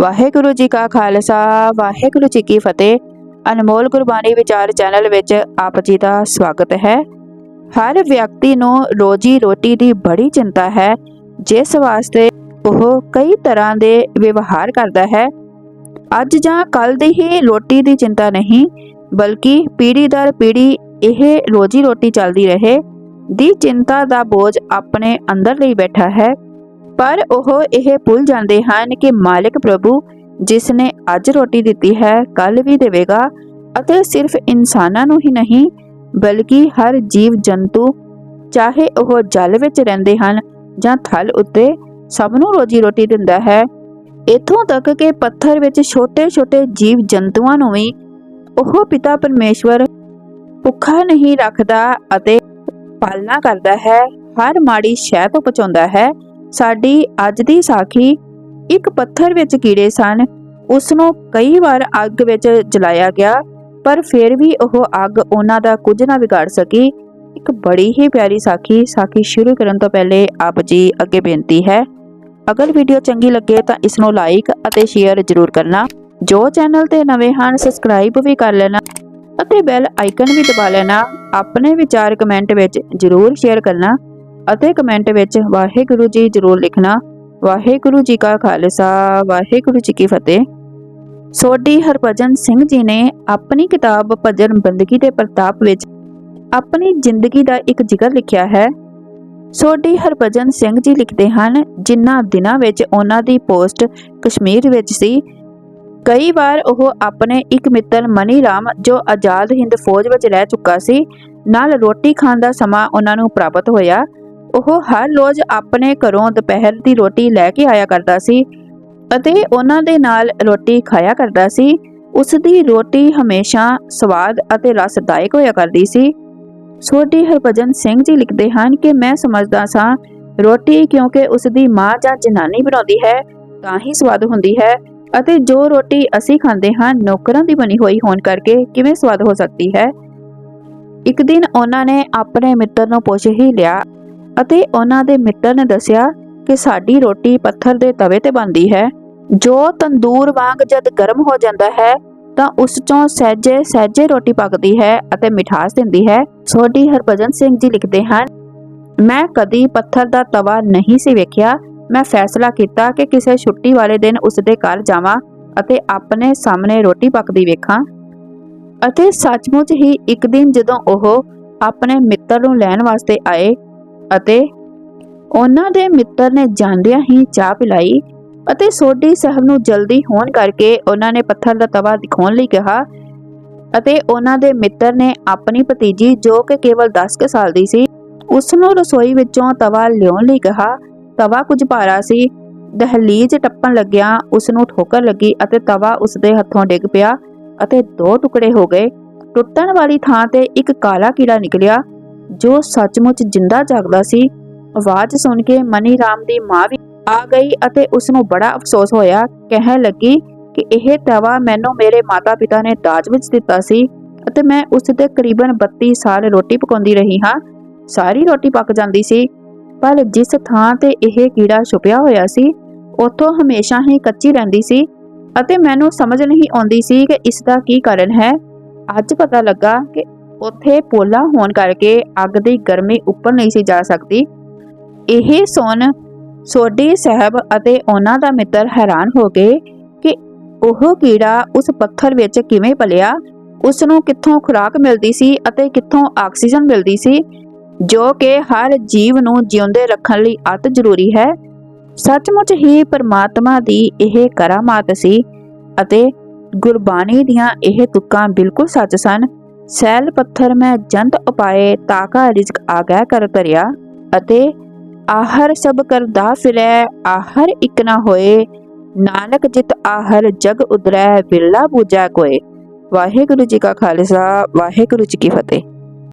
ਵਾਹਿਗੁਰੂ ਜੀ ਕਾ ਖਾਲਸਾ, ਵਾਹਿਗੁਰੂ ਜੀ ਕੀ ਫਤਿਹ। ਅਨਮੋਲ ਗੁਰਬਾਣੀ ਵਿਚਾਰ ਚੈਨਲ ਵਿੱਚ ਆਪ ਜੀ ਦਾ ਸਵਾਗਤ ਹੈ। ਹਰ ਵਿਅਕਤੀ ਨੂੰ ਰੋਜੀ ਰੋਟੀ ਦੀ ਬੜੀ ਚਿੰਤਾ ਹੈ, ਜਿਸ ਵਾਸਤੇ ਉਹ ਕਈ ਤਰ੍ਹਾਂ ਦੇ ਵਿਵਹਾਰ ਕਰਦਾ ਹੈ। ਅੱਜ ਜਾਂ ਕੱਲ ਦੀ ਹੀ ਰੋਟੀ ਦੀ ਚਿੰਤਾ ਨਹੀਂ, ਬਲਕਿ ਪੀੜ੍ਹੀ ਦਰ ਪੀੜ੍ਹੀ ਇਹ ਰੋਜੀ ਰੋਟੀ ਚੱਲਦੀ ਰਹੇ, ਦੀ ਚਿੰਤਾ ਦਾ ਬੋਝ ਆਪਣੇ ਅੰਦਰ ਲਈ ਬੈਠਾ ਹੈ। ਪਰ ਉਹ ਇਹ ਭੁੱਲ ਜਾਂਦੇ ਹਨ ਕਿ ਮਾਲਕ ਪ੍ਰਭੂ, ਜਿਸ ਨੇ ਅੱਜ ਰੋਟੀ ਦਿੱਤੀ ਹੈ ਕੱਲ ਵੀ ਦੇਵੇਗਾ ਅਤੇ ਸਿਰਫ ਇਨਸਾਨਾਂ ਨੂੰ ਹੀ ਨਹੀਂ, ਬਲਕਿ ਹਰ ਜੀਵ ਜੰਤੂ, ਚਾਹੇ ਉਹ ਜਲ ਵਿੱਚ ਰਹਿੰਦੇ ਹਨ ਜਾਂ ਥਲ ਉੱਤੇ, ਸਭ ਨੂੰ ਰੋਜੀ ਰੋਟੀ ਦਿੰਦਾ ਹੈ। ਇਥੋਂ ਤੱਕ ਕਿ ਪੱਥਰ ਵਿੱਚ ਛੋਟੇ-ਛੋਟੇ ਜੀਵ ਜੰਤੂਆਂ ਨੂੰ ਵੀ ਉਹ ਪਿਤਾ ਪਰਮੇਸ਼ਵਰ ਭੁੱਖਾ ਨਹੀਂ ਰੱਖਦਾ ਅਤੇ ਪਾਲਣਾ ਕਰਦਾ ਹੈ, ਹਰ ਮਾੜੀ ਸ਼ੈ ਤੋਂ ਬਚਾਉਂਦਾ ਹੈ। ਸਾਡੀ ਅੱਜ ਦੀ ਸਾਖੀ ਇੱਕ ਪੱਥਰ ਵਿੱਚ ਕੀੜੇ ਸਨ। ਉਸ ਨੂੰ ਕਈ ਵਾਰ ਅੱਗ ਵਿੱਚ ਜਲਾਇਆ ਗਿਆ, ਪਰ ਫਿਰ ਵੀ ਉਹ ਅੱਗ ਉਹਨਾਂ ਦਾ ਕੁਝ ਨਾ ਵਿਗਾੜ ਸਕੀ। ਇੱਕ ਬੜੀ ਹੀ ਪਿਆਰੀ ਸਾਖੀ ਸਾਖੀ ਸ਼ੁਰੂ ਕਰਨ ਤੋਂ ਪਹਿਲੇ ਆਪ ਜੀ ਅੱਗੇ ਬੇਨਤੀ ਹੈ। ਅਗਰ ਵੀਡੀਓ ਚੰਗੀ ਲੱਗੇ ਤਾਂ ਇਸ ਨੂੰ ਲਾਈਕ ਅਤੇ ਸ਼ੇਅਰ ਜ਼ਰੂਰ ਕਰਨਾ। ਜੋ ਚੈਨਲ ਤੇ ਨਵੇਂ ਹਨ ਸਬਸਕ੍ਰਾਈਬ ਵੀ ਕਰ ਲੈਣਾ ਅਤੇ ਬੈਲ ਆਈਕਨ ਵੀ ਦਬਾ ਲੈਣਾ। ਆਪਣੇ ਵਿਚਾਰ ਕਮੈਂਟ ਵਿੱਚ ਜ਼ਰੂਰ ਸ਼ੇਅਰ ਕਰਨਾ। ਅਤੇ ਕਮੈਂਟ ਵਿੱਚ ਵਾਹਿਗੁਰੂ ਜੀ ਜ਼ਰੂਰ ਲਿਖਣਾ। ਵਾਹਿਗੁਰੂ ਜੀ ਕਾ ਖਾਲਸਾ, ਵਾਹਿਗੁਰੂ ਜੀ ਕੀ ਫਤਿਹ। ਸੋਢੀ ਹਰਭਜਨ ਸਿੰਘ ਜੀ ਨੇ ਆਪਣੀ ਕਿਤਾਬ ਭਜਨ ਬੰਦਗੀ ਦੇ ਪ੍ਰਤਾਪ ਵਿੱਚ ਆਪਣੀ ਜ਼ਿੰਦਗੀ ਦਾ ਇੱਕ ਜ਼ਿਕਰ ਲਿਖਿਆ ਹੈ। ਸੋਢੀ ਹਰਭਜਨ ਸਿੰਘ ਜੀ ਲਿਖਦੇ ਹਨ, ਜਿਨ੍ਹਾਂ ਦਿਨਾਂ ਵਿੱਚ ਉਹਨਾਂ ਦੀ ਪੋਸਟ ਕਸ਼ਮੀਰ ਵਿੱਚ ਸੀ। ਕਈ ਵਾਰ ਉਹ ਆਪਣੇ ਇੱਕ ਮਿੱਤਰ ਮਨੀ ਰਾਮ ਜੋ ਆਜ਼ਾਦ ਹਿੰਦ ਫੌਜ ਵਿੱਚ ਰਹਿ ਚੁੱਕਾ ਸੀ, ਨਾਲ ਰੋਟੀ ਖਾਣ ਦਾ ਸਮਾਂ ਉਹਨਾਂ ਨੂੰ ਪ੍ਰਾਪਤ ਹੋਇਆ। ਉਹ ਹਰ ਰੋਜ਼ ਆਪਣੇ ਘਰੋਂ ਦੁਪਹਿਰ ਦੀ ਰੋਟੀ ਲੈ ਕੇ ਆਇਆ ਕਰਦਾ ਸੀ ਅਤੇ ਉਹਨਾਂ ਦੇ ਨਾਲ ਰੋਟੀ ਖਾਇਆ ਕਰਦਾ ਸੀ। ਉਸ ਦੀ ਰੋਟੀ ਹਮੇਸ਼ਾ ਸਵਾਦ ਅਤੇ ਰਸਦਾਇਕ ਹੋਇਆ ਕਰਦੀ ਸੀ। ਸੋਢੀ ਹਰਭਜਨ ਸਿੰਘ ਜੀ ਲਿਖਦੇ ਹਨ ਕਿ ਮੈਂ ਸਮਝਦਾ ਸਾਂ, ਰੋਟੀ ਕਿਉਂਕਿ ਉਸ ਦੀ ਮਾਂ ਜਾਂ ਜਨਾਨੀ ਬਣਾਉਂਦੀ ਹੈ, ਤਾਂ ਹੀ ਸਵਾਦ ਹੁੰਦੀ ਹੈ ਅਤੇ ਜੋ ਰੋਟੀ ਅਸੀਂ ਖਾਂਦੇ ਹਾਂ, ਨੌਕਰਾਂ ਦੀ ਬਣੀ ਹੋਈ ਹੋਣ ਕਰਕੇ ਕਿਵੇਂ ਸਵਾਦ ਹੋ ਸਕਦੀ ਹੈ? ਇੱਕ ਦਿਨ ਉਹਨਾਂ ਨੇ ਆਪਣੇ ਮਿੱਤਰ ਨੂੰ ਪੁੱਛ ਹੀ ਲਿਆ ਅਤੇ ਉਹਨਾਂ ਦੇ ਮਿੱਤਰ ਨੇ ਦੱਸਿਆ ਕਿ ਸਾਡੀ ਰੋਟੀ ਪੱਥਰ ਦੇ ਤਵੇ ਤੇ ਬਣਦੀ ਹੈ। ਜੋ ਤੰਦੂਰ ਵਾਂਗ ਜਦ ਗਰਮ ਹੋ ਜਾਂਦਾ ਹੈ, ਤਾਂ ਉਸ ਚੋਂ ਸਹਿਜੇ ਸਹਿਜੇ ਰੋਟੀ ਪੱਕਦੀ ਹੈ ਅਤੇ ਮਿਠਾਸ ਦਿੰਦੀ ਹੈ। ਸੋਢੀ ਹਰਭਜਨ ਸਿੰਘ ਜੀ ਲਿਖਦੇ ਹਨ, ਮੈਂ ਕਦੀ ਪੱਥਰ ਦਾ ਤਵਾ ਨਹੀਂ ਸੀ ਵੇਖਿਆ। ਮੈਂ ਫੈਸਲਾ ਕੀਤਾ ਕਿ ਕਿਸੇ ਛੁੱਟੀ ਵਾਲੇ ਦਿਨ ਉਸ ਦੇ ਘਰ ਜਾਵਾਂ ਅਤੇ ਆਪਣੇ ਸਾਹਮਣੇ ਰੋਟੀ ਪੱਕਦੀ ਵੇਖਾਂ। ਅਤੇ ਸੱਚਮੁੱਚ ਹੀ ਇੱਕ ਦਿਨ ਜਦੋਂ ਉਹ ਆਪਣੇ ਮਿੱਤਰ ਨੂੰ ਲੈਣ ਵਾਸਤੇ ਆਏ ਅਤੇ ਉਹਨਾਂ ਦੇ ਮਿੱਤਰ ਨੇ ਜਾਂਦਿਆਂ ਹੀ ਚਾਹ ਪਿਲਾਈ ਅਤੇ ਸੋਢੀ ਸਾਹਿਬ ਨੂੰ ਜਲਦੀ ਹੋਣ ਕਰਕੇ ਉਹਨਾਂ ਨੇ ਪੱਥਰ ਦਾ ਤਵਾ ਦਿਖਾਉਣ ਲਈ ਕਿਹਾ ਅਤੇ ਉਹਨਾਂ ਦੇ ਮਿੱਤਰ ਨੇ ਆਪਣੀ ਭਤੀਜੀ ਜੋ ਕਿ ਕੇਵਲ 10 ਕੁ ਸਾਲ ਦੀ ਸੀ ਉਸ ਨੂੰ ਰਸੋਈ ਵਿੱਚੋਂ ਤਵਾ ਲਿਆਉਣ ਲਈ ਕਿਹਾ। ਤਵਾ ਕੁਝ ਭਾਰਾ ਸੀ, ਦਹਲੀਜ਼ ਟੱਪਣ ਲੱਗਿਆ ਉਸ ਨੂੰ ਠੋਕਰ ਲੱਗੀ ਅਤੇ ਤਵਾ ਉਸ ਦੇ ਹੱਥੋਂ ਡਿੱਗ ਪਿਆ ਅਤੇ ਦੋ ਟੁਕੜੇ ਹੋ ਗਏ। ਟੁੱਟਣ ਵਾਲੀ ਥਾਂ ਤੇ ਇੱਕ ਕਾਲਾ ਕੀੜਾ ਨਿਕਲਿਆ ਜੋ ਸੱਚਮੁੱਚ ਜਿੰਦਾ ਜਾਗਦਾ ਸੀ, ਆਵਾਜ਼ ਸੁਣ ਕੇ ਮਨੀ ਰਾਮ ਦੀ ਮਾਂ ਵੀ ਆ ਗਈ ਅਤੇ ਉਸ ਨੂੰ ਬੜਾ ਅਫਸੋਸ ਹੋਇਆ। ਕਹਿਣ ਲੱਗੀ ਕਿ ਇਹ ਤਵਾ ਮੈਨੂੰ ਮੇਰੇ ਮਾਤਾ-ਪਿਤਾ ਨੇ ਦਾਜ ਵਿੱਚ ਦਿੱਤਾ ਸੀ ਅਤੇ ਮੈਂ ਉਸ ਤੇ ਕਰੀਬਨ 32 ਸਾਲ ਰੋਟੀ ਪਕਾਉਂਦੀ ਰਹੀ ਹਾਂ। ਸਾਰੀ ਰੋਟੀ ਪੱਕ ਜਾਂਦੀ ਸੀ, ਪਰ ਜਿਸ ਥਾਂ ਤੇ ਇਹ ਕੀੜਾ ਛੁਪਿਆ ਹੋਇਆ ਸੀ, ਉੱਥੋਂ ਹਮੇਸ਼ਾ ਹੀ ਕੱਚੀ ਰਹਿੰਦੀ ਸੀ ਅਤੇ ਮੈਨੂੰ ਸਮਝ ਨਹੀਂ ਆਉਂਦੀ ਸੀ ਕਿ ਇਸ ਦਾ ਕੀ ਕਾਰਨ ਹੈ। ਅੱਜ ਪਤਾ ਲੱਗਾ ਕਿ ਉੱਥੇ ਪੋਲਾ ਹੋਣ ਕਰਕੇ ਅੱਗ ਦੀ ਗਰਮੀ ਉੱਪਰ ਨਹੀਂ ਸੀ ਜਾ ਸਕਦੀ। ਇਹ ਸੁਣ ਸੋਢੀ ਸਾਹਿਬ ਅਤੇ ਉਹਨਾਂ ਦਾ ਮਿੱਤਰ ਹੈਰਾਨ ਹੋ ਗਏ ਕਿ ਉਹ ਕੀੜਾ ਉਸ ਪੱਥਰ ਵਿੱਚ ਕਿਵੇਂ ਪਲਿਆ, ਉਸ ਨੂੰ ਕਿੱਥੋਂ ਖੁਰਾਕ ਮਿਲਦੀ ਸੀ ਅਤੇ ਕਿੱਥੋਂ ਆਕਸੀਜਨ ਮਿਲਦੀ ਸੀ, ਜੋ ਕਿ ਹਰ ਜੀਵ ਨੂੰ ਜਿਉਂਦੇ ਰੱਖਣ ਲਈ ਅਤ ਜ਼ਰੂਰੀ ਹੈ। ਸੱਚਮੁੱਚ ਹੀ ਪਰਮਾਤਮਾ ਦੀ ਇਹ ਕਰਾਮਾਤ ਸੀ ਅਤੇ ਗੁਰਬਾਣੀ ਦੀਆਂ ਇਹ ਤੁਕਾਂ ਬਿਲਕੁਲ ਸੱਚ ਸਨ। ਸੈਲ ਪੱਥਰ ਮੈਂ ਜੰਤ ਉਪਾਏ ਤਾਕਾ ਰਿਜ਼ਕ ਆਗੈ ਕਰ ਕਰਿਆ ਅਤੇ ਆਹਰ ਸਭ ਕਰਦਾ ਫਿਰੈ, ਆਹਰ ਇਕ ਨਾ ਹੋਏ। ਨਾਨਕ ਜਿਤ ਆਹਰ ਜਗ ਉਦਰੈ ਬਿਰਲਾ ਪੂਜਾ ਕੋਏ। ਵਾਹਿਗੁਰੂ ਜੀ ਕਾ ਖਾਲਸਾ, ਵਾਹਿਗੁਰੂ ਜੀ ਕੀ ਫਤਿਹ।